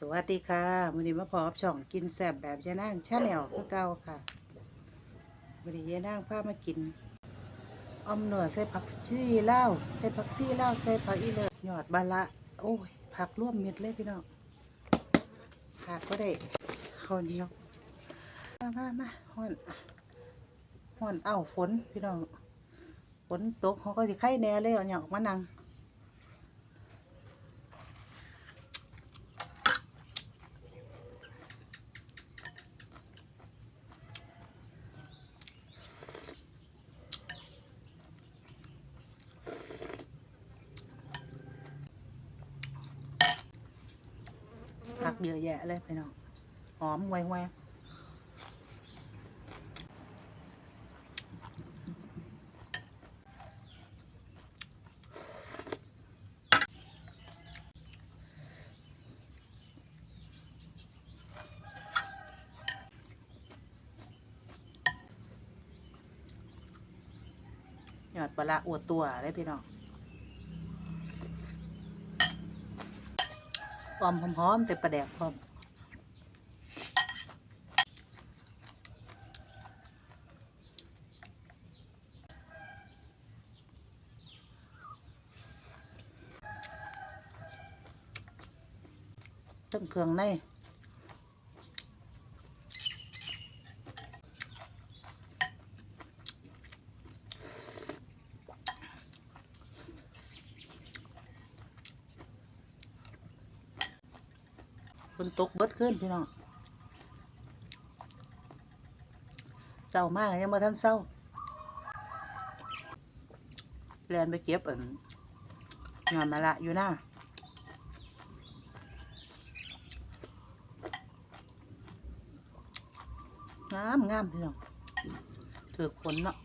สวัสดีค่ะวันนี้มาพบช่องกินแซ่บแบบยายนางชาแนลคือเก่าค่ะวันนี้ยายนางพามากินออมเนื้อใส่ผักชีเล่าใส่ผักชีเล่าใส่ผักอีเลิศยอดบาละโอ้ยผักร่วมเม็ดเลยพี่น้องผักก็ได้ข้าวเหนียวมามามาห่อนห่อนเอ้าฝนพี่น้องฝนตกเขาก็สิไข่แน่เลยเอาเนี่ยออกมานั่ง เยอะแยะเลยพี่น้องหอมไวไวหยอดปลาร้าอวดตัวเลยพี่น้อง หอมหอมๆแต่ประแดกพร้อมตั้งเครื่องใน คนตกเบิดขึ้นพี่น้องเศร้ามากยังมาท่านเศร้าเรียนไปเก็บอันงานมาละอยู่หน้างามงามพี่น้องถือขนเนาะ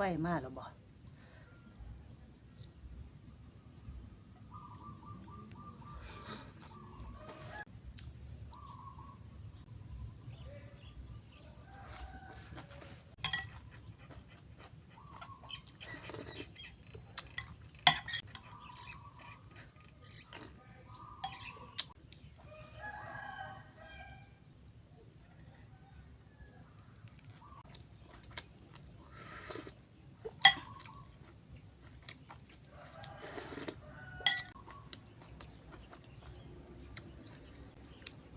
ไฟมาแล้วบ่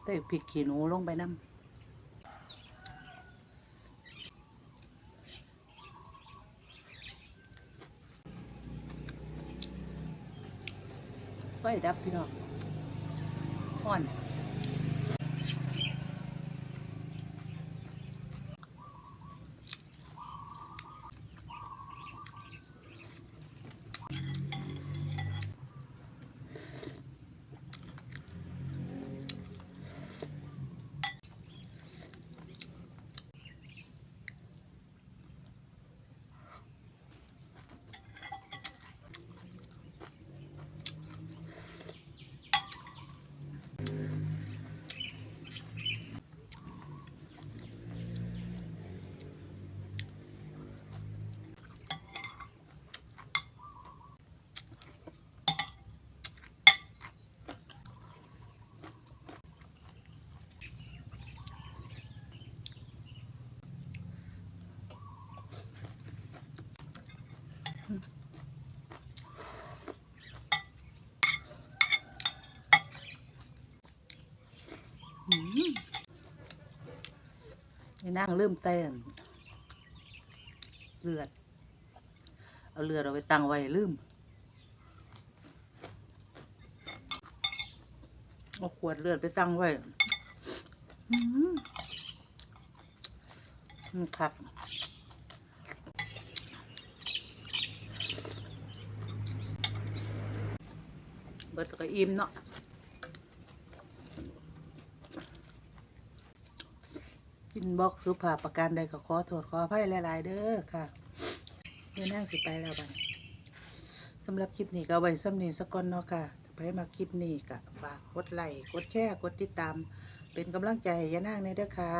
เต้พริกขี้หนูลงไปน้ำไฟดับพี่น้องอ่อน อืมไอ้นั่งเริ่มเต้นเลือด เอาเลือดเอาไปตั้งไว้ลืมเอาขวดเลือดไปตั้งไว้มันคักเบิดก็อิ่มเนาะ กินบ็อกสุภาพประการใดก็ขอโทษขออภัยหลาย ๆ เด้อค่ะเดี๋ยวนั่งสิไปแล้วบัดสำหรับคลิปนี้ก็ไว้ซ้ำนี้สักก่อนเนาะค่ะไปมาคลิปนี้ก็ฝากกดไลค์กดแชร์กดติดตาม เป็นกำลังใจให้ยะนางในเด้อค่ะ